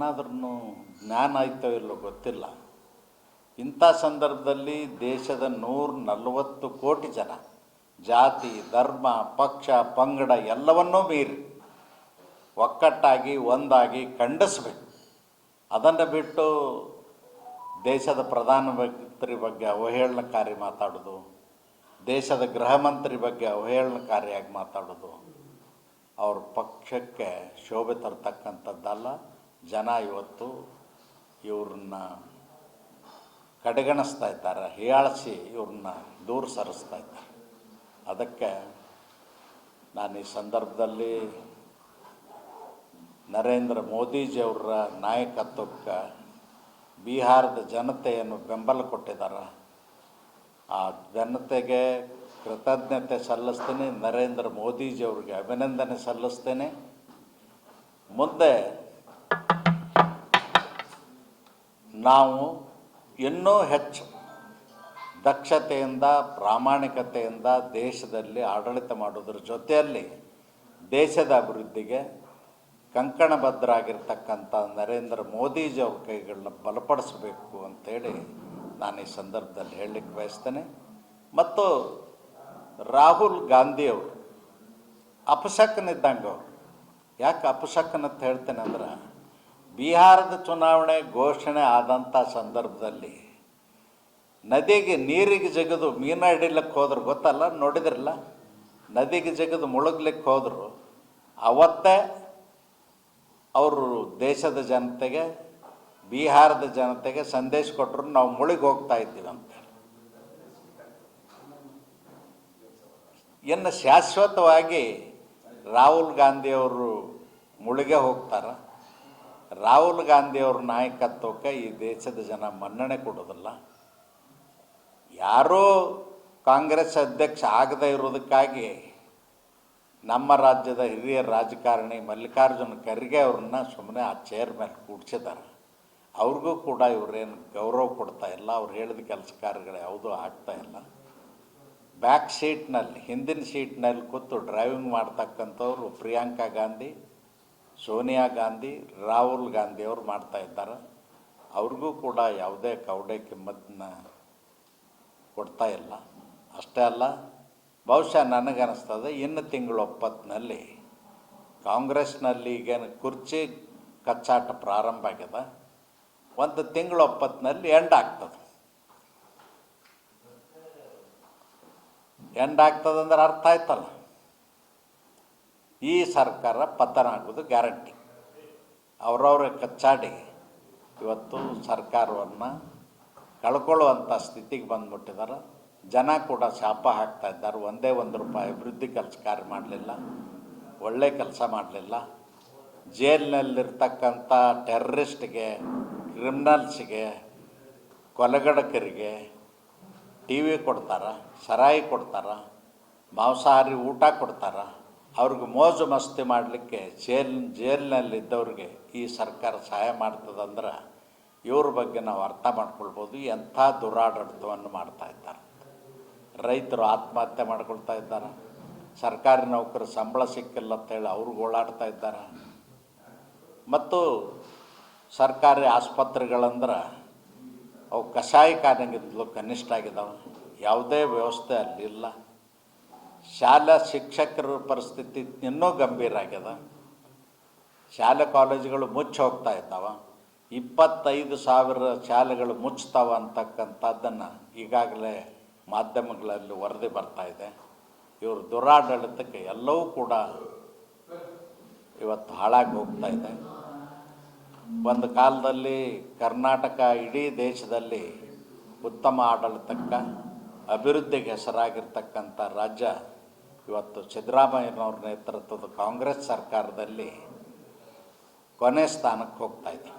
ಏನಾದ್ರೂ ಜ್ಞಾನ ಆಯ್ತೋ ಇಲ್ಲೋ ಗೊತ್ತಿಲ್ಲ. ಇಂಥ ಸಂದರ್ಭದಲ್ಲಿ ದೇಶದ ನೂರ ನಲವತ್ತು ಕೋಟಿ ಜನ, ಜಾತಿ, ಧರ್ಮ, ಪಕ್ಷ, ಪಂಗಡ ಎಲ್ಲವನ್ನೂ ಮೀರಿ ಒಕ್ಕಟ್ಟಾಗಿ, ಒಂದಾಗಿ ಖಂಡಿಸ್ಬೇಕು. ಅದನ್ನು ಬಿಟ್ಟು ದೇಶದ ಪ್ರಧಾನಮಂತ್ರಿ ಬಗ್ಗೆ ಅವಹೇಳನಕಾರಿ ಮಾತಾಡೋದು, ದೇಶದ ಗೃಹ ಮಂತ್ರಿ ಬಗ್ಗೆ ಅವಹೇಳನಕಾರಿಯಾಗಿ ಮಾತಾಡೋದು, ಅವ್ರ ಪಕ್ಷಕ್ಕೆ ಶೋಭೆ ತರ್ತಕ್ಕಂಥದ್ದಲ್ಲ. ಜನ ಇವತ್ತು ಇವ್ರನ್ನ ಕಡೆಗಣಿಸ್ತಾ ಇದ್ದಾರೆ, ಹೀಯಾಳಿಸಿ ಇವ್ರನ್ನ ದೂರ ಸರಿಸ್ತಾ ಇದ್ದಾರೆ. ಅದಕ್ಕೆ ನಾನು ಈ ಸಂದರ್ಭದಲ್ಲಿ ನರೇಂದ್ರ ಮೋದಿಜಿಯವರ ನಾಯಕತ್ವಕ್ಕೆ ಬಿಹಾರದ ಜನತೆಯನ್ನು ಬೆಂಬಲ ಕೊಟ್ಟಿದ್ದಾರೆ. ಆ ಜನತೆಗೆ ಕೃತಜ್ಞತೆ ಸಲ್ಲಿಸ್ತೇನೆ, ನರೇಂದ್ರ ಮೋದಿಜಿಯವ್ರಿಗೆ ಅಭಿನಂದನೆ ಸಲ್ಲಿಸ್ತೇನೆ. ಮುಂದೆ ನಾವು ಇನ್ನೂ ಹೆಚ್ಚು ದಕ್ಷತೆಯಿಂದ, ಪ್ರಾಮಾಣಿಕತೆಯಿಂದ ದೇಶದಲ್ಲಿ ಆಡಳಿತ ಮಾಡೋದ್ರ ಜೊತೆಯಲ್ಲಿ ದೇಶದ ಅಭಿವೃದ್ಧಿಗೆ ಕಂಕಣಬದ್ಧರಾಗಿರ್ತಕ್ಕಂಥ ನರೇಂದ್ರ ಮೋದಿಜಿಯವ್ರ ಕೈಗಳನ್ನ ಬಲಪಡಿಸಬೇಕು ಅಂತೇಳಿ ನಾನು ಈ ಸಂದರ್ಭದಲ್ಲಿ ಹೇಳಲಿಕ್ಕೆ ಬಯಸ್ತೇನೆ. ಮತ್ತು ರಾಹುಲ್ ಗಾಂಧಿಯವರು ಅಪಶಕನಿದ್ದಂಗೆ ಅವರು. ಯಾಕೆ ಅಪಶಕನ್ ಅಂತ ಹೇಳ್ತೇನೆ ಅಂದ್ರೆ ಬಿಹಾರದ ಚುನಾವಣೆ ಘೋಷಣೆ ಆದಂಥ ಸಂದರ್ಭದಲ್ಲಿ ನದಿಗೆ ನೀರಿಗೆ ಜಗದು ಮೀನು ಹಿಡಿಲಿಕ್ಕೆ ಹೋದ್ರು ಗೊತ್ತಲ್ಲ? ನೋಡಿದ್ರಲ್ಲ? ನದಿಗೆ ಜಗದು ಮುಳುಗ್ಲಿಕ್ಕೆ ಹೋದರು. ಅವತ್ತೇ ಅವರು ದೇಶದ ಜನತೆಗೆ, ಬಿಹಾರದ ಜನತೆಗೆ ಸಂದೇಶ ಕೊಟ್ಟರು ನಾವು ಮುಳುಗಿ ಹೋಗ್ತಾ ಇದ್ದೀವಿ ಅಂತ ಇನ್ನು ಶಾಶ್ವತವಾಗಿ ರಾಹುಲ್ ಗಾಂಧಿಯವರು ಮುಳುಗೇ ಹೋಗ್ತಾರೆ? ರಾಹುಲ್ ಗಾಂಧಿಯವ್ರ ನಾಯಕತ್ವಕ್ಕೆ ಈ ದೇಶದ ಜನ ಮನ್ನಣೆ ಕೊಡೋದಿಲ್ಲ. ಯಾರೋ ಕಾಂಗ್ರೆಸ್ ಅಧ್ಯಕ್ಷ ಆಗದೇ ಇರೋದಕ್ಕಾಗಿ ನಮ್ಮ ರಾಜ್ಯದ ಹಿರಿಯ ರಾಜಕಾರಣಿ ಮಲ್ಲಿಕಾರ್ಜುನ ಖರ್ಗೆ ಅವ್ರನ್ನ ಸುಮ್ಮನೆ ಆ ಚೇರ್ ಮೇಲೆ ಕೂಡ್ಸಿದ್ದಾರೆ. ಅವ್ರಿಗೂ ಕೂಡ ಇವರೇನು ಗೌರವ ಕೊಡ್ತಾ ಇಲ್ಲ. ಅವ್ರು ಹೇಳಿದ ಕೆಲಸ ಕಾರ್ಯಗಳು ಯಾವುದೂ ಆಗ್ತಾ ಇಲ್ಲ. ಬ್ಯಾಕ್ ಸೀಟ್ನಲ್ಲಿ, ಹಿಂದಿನ ಸೀಟ್ನಲ್ಲಿ ಕೂತು ಡ್ರೈವಿಂಗ್ ಮಾಡ್ತಕ್ಕಂಥವ್ರು ಪ್ರಿಯಾಂಕಾ ಗಾಂಧಿ ಸೋನಿಯಾ ಗಾಂಧಿ, ರಾಹುಲ್ ಗಾಂಧಿ ಅವರು ಮಾಡ್ತಾ ಇದ್ದಾರೆ. ಅವ್ರಿಗೂ ಕೂಡ ಯಾವುದೇ ಕೌಡೆ ಕಿಮ್ಮತ್ತನ್ನ ಕೊಡ್ತಾ ಇಲ್ಲ. ಅಷ್ಟೇ ಅಲ್ಲ, ಬಹುಶಃ ನನಗನ್ನಿಸ್ತದೆ ಇನ್ನು ತಿಂಗಳು ಒಪ್ಪತ್ತಿನಲ್ಲಿ ಕಾಂಗ್ರೆಸ್ನಲ್ಲಿ ಈಗೇನು ಕುರ್ಚಿ ಕಚ್ಚಾಟ ಪ್ರಾರಂಭ ಆಗ್ಯದ ಒಂದು ತಿಂಗಳು ಒಪ್ಪತ್ತಿನಲ್ಲಿ ಎಂಡ್ ಆಗ್ತದೆ. ಎಂಡ್ ಆಗ್ತದಂದ್ರೆ ಅರ್ಥ ಆಯ್ತಲ್ಲ? ಈ ಸರ್ಕಾರ ಪತನ ಆಗೋದು ಗ್ಯಾರಂಟಿ. ಅವರವರ ಕಚ್ಚಾಡಿ ಇವತ್ತು ಸರ್ಕಾರವನ್ನು ಕಳ್ಕೊಳ್ಳುವಂಥ ಸ್ಥಿತಿಗೆ ಬಂದುಬಿಟ್ಟಿದ್ದಾರೆ ಜನ ಕೂಡ ಶಾಪ ಹಾಕ್ತಾ ಇದ್ದಾರೆ. ಒಂದೇ ಒಂದು ರೂಪಾಯಿ ಅಭಿವೃದ್ಧಿ ಕೆಲಸ ಕಾರ್ಯ ಮಾಡಲಿಲ್ಲ, ಒಳ್ಳೆ ಕೆಲಸ ಮಾಡಲಿಲ್ಲ. ಜೈಲಿನಲ್ಲಿರ್ತಕ್ಕಂಥ ಟೆರ್ರಿಸ್ಟ್ಗೆ ಕ್ರಿಮಿನಲ್ಸ್ಗೆ, ಕೊಲೆಗಡಕರಿಗೆ ಟಿ ವಿ ಕೊಡ್ತಾರೆ, ಸರಾಯಿ ಕೊಡ್ತಾರೆ, ಮಾಂಸಾಹಾರಿ ಊಟ ಕೊಡ್ತಾರ. ಅವ್ರಿಗೆ ಮೋಜು ಮಸ್ತಿ ಮಾಡಲಿಕ್ಕೆ ಜೇಲ್, ಜೇಲ್ನಲ್ಲಿದ್ದವ್ರಿಗೆ ಈ ಸರ್ಕಾರ ಸಹಾಯ ಮಾಡ್ತದಂದ್ರೆ ಇವ್ರ ಬಗ್ಗೆ ನಾವು ಅರ್ಥ ಮಾಡ್ಕೊಳ್ಬೋದು. ಎಂಥ ದುರಾಡಳಿತವನ್ನು ಮಾಡ್ತಾ ಇದ್ದಾರೆ. ರೈತರು ಆತ್ಮಹತ್ಯೆ ಮಾಡ್ಕೊಳ್ತಾ ಇದ್ದಾರೆ. ಸರ್ಕಾರಿ ನೌಕರು ಸಂಬಳ ಸಿಕ್ಕಿಲ್ಲ ಅಂತೇಳಿ ಅವ್ರಿಗೆ ಓಡಾಡ್ತಾ ಇದ್ದಾರೆ. ಮತ್ತು ಸರ್ಕಾರಿ ಆಸ್ಪತ್ರೆಗಳಂದ್ರೆ ಅವು ಕಷಾಯಖಾನೆಗಿಂತಲೂ ಕನಿಷ್ಠ ಆಗಿದ್ದಾವೆ ಯಾವುದೇ ವ್ಯವಸ್ಥೆ ಅಲ್ಲಿಲ್ಲ. ಶಾಲಾ ಶಿಕ್ಷಕರ ಪರಿಸ್ಥಿತಿ ಇನ್ನೂ ಗಂಭೀರ ಆಗ್ಯದ. ಶಾಲೆ ಕಾಲೇಜುಗಳು ಮುಚ್ಚಿ ಹೋಗ್ತಾ ಇದ್ದಾವೆ. ಇಪ್ಪತ್ತೈದು ಸಾವಿರ ಶಾಲೆಗಳು ಮುಚ್ತಾವ ಅಂತಕ್ಕಂಥದ್ದನ್ನು ಈಗಾಗಲೇ ಮಾಧ್ಯಮಗಳಲ್ಲಿ ವರದಿ ಬರ್ತಾ ಇದೆ. ಇವರು ದುರಾಡಳಿತಕ್ಕೆ ಎಲ್ಲವೂ ಕೂಡ ಇವತ್ತು ಹಾಳಾಗಿ ಹೋಗ್ತಾ ಇದೆ. ಒಂದು ಕಾಲದಲ್ಲಿ ಕರ್ನಾಟಕ ಇಡೀ ದೇಶದಲ್ಲಿ ಉತ್ತಮ ಆಡಳಿತಕ್ಕೆ ಅಭಿವೃದ್ಧಿಗೆ ಹೆಸರಾಗಿರ್ತಕ್ಕಂಥ ರಾಜ್ಯ ಇವತ್ತು ಸಿದ್ದರಾಮಯ್ಯನವ್ರ ನೇತೃತ್ವದ ಕಾಂಗ್ರೆಸ್ ಸರ್ಕಾರದಲ್ಲಿ ಕೊನೆ ಸ್ಥಾನಕ್ಕೆ ಹೋಗ್ತಾ ಇದೆ.